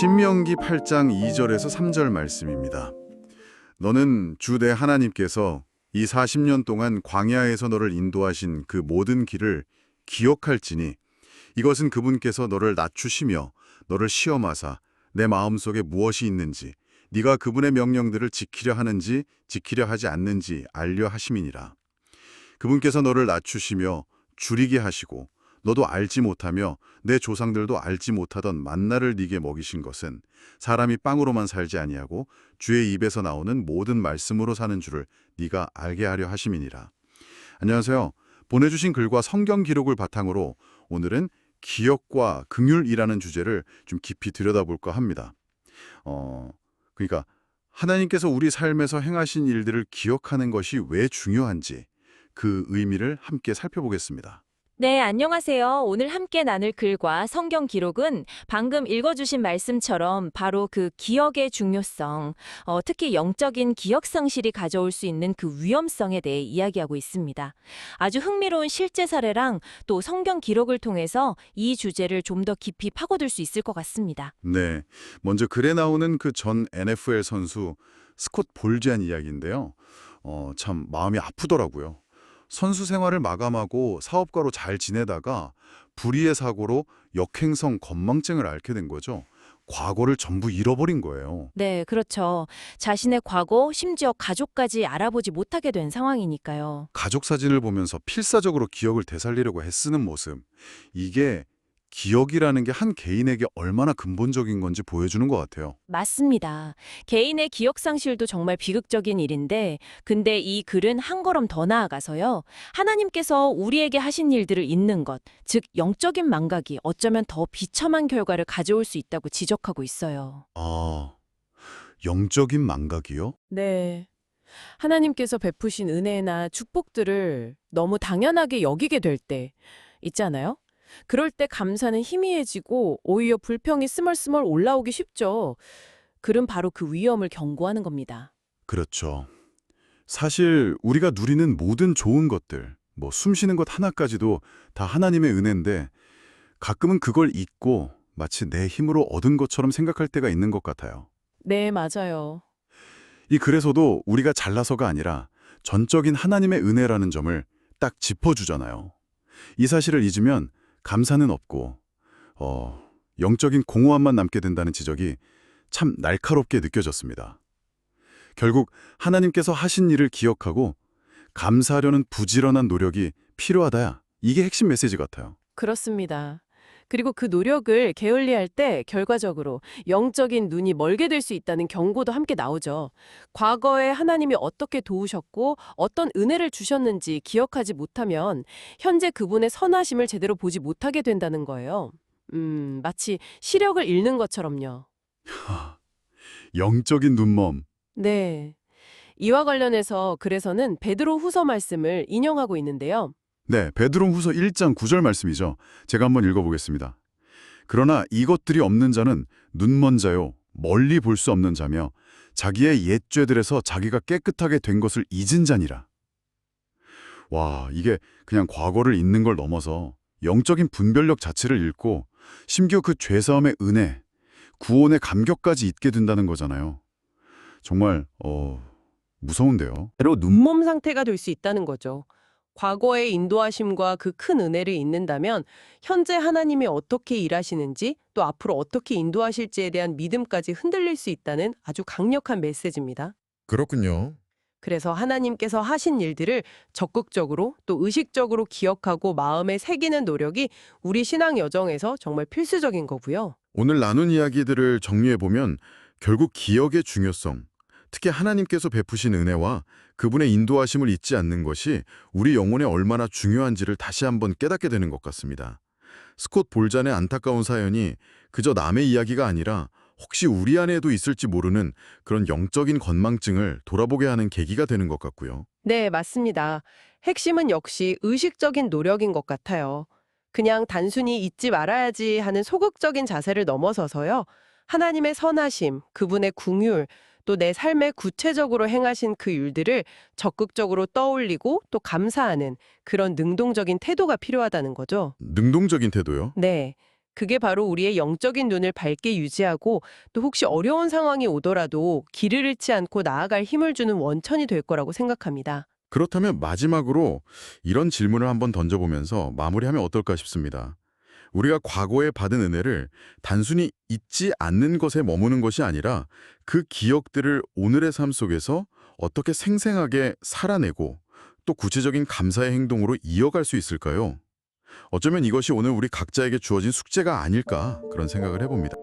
신명기 8장 2절에서 3절 말씀입니다. 너는 주내 하나님께서 이 40년 동안 광야에서 너를 인도하신 그 모든 길을 기억할지니 이것은 그분께서 너를 낮추시며 너를 시험하사 내 마음속에 무엇이 있는지 네가 그분의 명령들을 지키려 하는지 지키려 하지 않는지 알려 하심이니라. 그분께서 너를 낮추시며 줄이게 하시고 너도 알지 못하며 내 조상들도 알지 못하던 만나를 네게 먹이신 것은 사람이 빵으로만 살지 아니하고 주의 입에서 나오는 모든 말씀으로 사는 줄을 네가 알게 하려 하심이니라. 안녕하세요. 보내주신 글과 성경 기록을 바탕으로 오늘은 기억과 긍휼이라는 주제를 좀 깊이 들여다볼까 합니다. 어, 그러니까 하나님께서 우리 삶에서 행하신 일들을 기억하는 것이 왜 중요한지 그 의미를 함께 살펴보겠습니다. 네, 안녕하세요. 오늘 함께 나눌 글과 성경 기록은 방금 읽어주신 말씀처럼 바로 그 기억의 중요성, 어, 특히 영적인 기억 상실이 가져올 수 있는 그 위험성에 대해 이야기하고 있습니다. 아주 흥미로운 실제 사례랑 또 성경 기록을 통해서 이 주제를 좀 더 깊이 파고들 수 있을 것 같습니다. 네, 먼저 글에 나오는 그 전 NFL 선수 스콧 볼지한 이야기인데요. 어, 참 마음이 아프더라고요. 선수 생활을 마감하고 사업가로 잘 지내다가 불의의 사고로 역행성 건망증을 앓게 된 거죠. 과거를 전부 잃어버린 거예요. 네, 그렇죠. 자신의 과거, 심지어 가족까지 알아보지 못하게 된 상황이니까요. 가족 사진을 보면서 필사적으로 기억을 되살리려고 애쓰는 모습. 이게 기억이라는 게 한 개인에게 얼마나 근본적인 건지 보여주는 것 같아요. 맞습니다. 개인의 기억 상실도 정말 비극적인 일인데, 근데 이 글은 한 걸음 더 나아가서요. 하나님께서 우리에게 하신 일들을 잊는 것, 즉 영적인 망각이 어쩌면 더 비참한 결과를 가져올 수 있다고 지적하고 있어요. 아, 영적인 망각이요? 네. 하나님께서 베푸신 은혜나 축복들을 너무 당연하게 여기게 될 때 있잖아요. 그럴 때 감사는 희미해지고 오히려 불평이 스멀스멀 올라오기 쉽죠. 글은 바로 그 위험을 경고하는 겁니다. 그렇죠. 사실 우리가 누리는 모든 좋은 것들, 뭐 숨쉬는 것 하나까지도 다 하나님의 은혜인데 가끔은 그걸 잊고 마치 내 힘으로 얻은 것처럼 생각할 때가 있는 것 같아요. 네, 맞아요. 이 글에서도 우리가 잘나서가 아니라 전적인 하나님의 은혜라는 점을 딱 짚어주잖아요. 이 사실을 잊으면 감사는 없고 어, 영적인 공허함만 남게 된다는 지적이 참 날카롭게 느껴졌습니다. 결국 하나님께서 하신 일을 기억하고 감사하려는 부지런한 노력이 필요하다야. 이게 핵심 메시지 같아요. 그렇습니다. 그리고 그 노력을 게을리할 때 결과적으로 영적인 눈이 멀게 될 수 있다는 경고도 함께 나오죠. 과거에 하나님이 어떻게 도우셨고 어떤 은혜를 주셨는지 기억하지 못하면 현재 그분의 선하심을 제대로 보지 못하게 된다는 거예요. 음, 마치 시력을 잃는 것처럼요. 영적인 눈멈. 네. 이와 관련해서 그래서는 베드로 후서 말씀을 인용하고 있는데요. 네, 베드로 후서 1장 9절 말씀이죠. 제가 한번 읽어보겠습니다. 그러나 이것들이 없는 자는 눈먼 자요, 멀리 볼 수 없는 자며 자기의 옛 죄들에서 자기가 깨끗하게 된 것을 잊은 자니라. 와, 이게 그냥 과거를 잊는 걸 넘어서 영적인 분별력 자체를 잃고 심지어 그 죄사함의 은혜, 구원의 감격까지 잊게 된다는 거잖아요. 정말 어, 무서운데요. 바로 눈몸 상태가 될 수 있다는 거죠. 과거의 인도하심과 그 큰 은혜를 잊는다면 현재 하나님이 어떻게 일하시는지 또 앞으로 어떻게 인도하실지에 대한 믿음까지 흔들릴 수 있다는 아주 강력한 메시지입니다. 그렇군요. 그래서 하나님께서 하신 일들을 적극적으로 또 의식적으로 기억하고 마음에 새기는 노력이 우리 신앙 여정에서 정말 필수적인 거고요. 오늘 나눈 이야기들을 정리해보면 결국 기억의 중요성, 특히 하나님께서 베푸신 은혜와 그분의 인도하심을 잊지 않는 것이 우리 영혼에 얼마나 중요한지를 다시 한번 깨닫게 되는 것 같습니다. 스콧 볼잔의 안타까운 사연이 그저 남의 이야기가 아니라 혹시 우리 안에도 있을지 모르는 그런 영적인 건망증을 돌아보게 하는 계기가 되는 것 같고요. 네, 맞습니다. 핵심은 역시 의식적인 노력인 것 같아요. 그냥 단순히 잊지 말아야지 하는 소극적인 자세를 넘어서서요. 하나님의 선하심, 그분의 궁율, 또 내 삶에 구체적으로 행하신 그 일들을 적극적으로 떠올리고 또 감사하는 그런 능동적인 태도가 필요하다는 거죠. 능동적인 태도요? 네. 그게 바로 우리의 영적인 눈을 밝게 유지하고 또 혹시 어려운 상황이 오더라도 길을 잃지 않고 나아갈 힘을 주는 원천이 될 거라고 생각합니다. 그렇다면 마지막으로 이런 질문을 한번 던져보면서 마무리하면 어떨까 싶습니다. 우리가 과거에 받은 은혜를 단순히 잊지 않는 것에 머무는 것이 아니라 그 기억들을 오늘의 삶 속에서 어떻게 생생하게 살아내고 또 구체적인 감사의 행동으로 이어갈 수 있을까요? 어쩌면 이것이 오늘 우리 각자에게 주어진 숙제가 아닐까 그런 생각을 해봅니다.